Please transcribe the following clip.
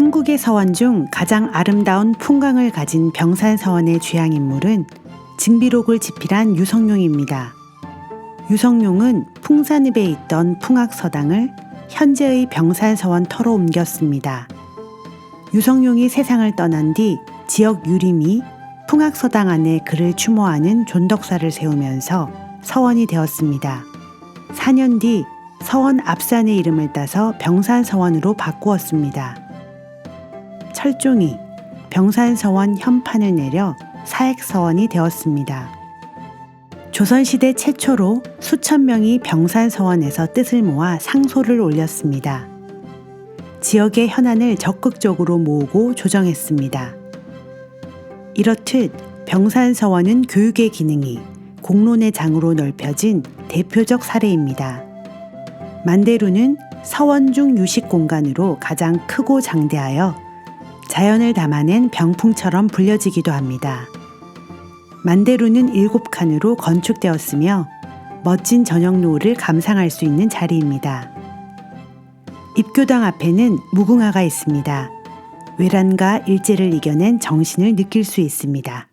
한국의 서원 중 가장 아름다운 풍광을 가진 병산 서원의 주양 인물은 증비록을 집필한 유성룡입니다. 유성룡은 풍산읍에 있던 풍악서당을 현재의 병산 서원 터로 옮겼습니다. 유성룡이 세상을 떠난 뒤 지역 유림이 풍악서당 안에 그를 추모하는 존덕사를 세우면서 서원이 되었습니다. 4년 뒤 서원 앞산의 이름을 따서 병산서원으로 바꾸었습니다. 철종이 병산서원 현판을 내려 사액서원이 되었습니다. 조선시대 최초로 수천 명이 병산서원에서 뜻을 모아 상소를 올렸습니다. 지역의 현안을 적극적으로 모으고 조정했습니다. 이렇듯 병산서원은 교육의 기능이 공론의 장으로 넓혀진 대표적 사례입니다. 만대루는 서원 중 유식 공간으로 가장 크고 장대하여 자연을 담아낸 병풍처럼 불려지기도 합니다. 만대루는 일곱 칸으로 건축되었으며 멋진 저녁 노을을 감상할 수 있는 자리입니다. 입교당 앞에는 무궁화가 있습니다. 외란과 일제를 이겨낸 정신을 느낄 수 있습니다.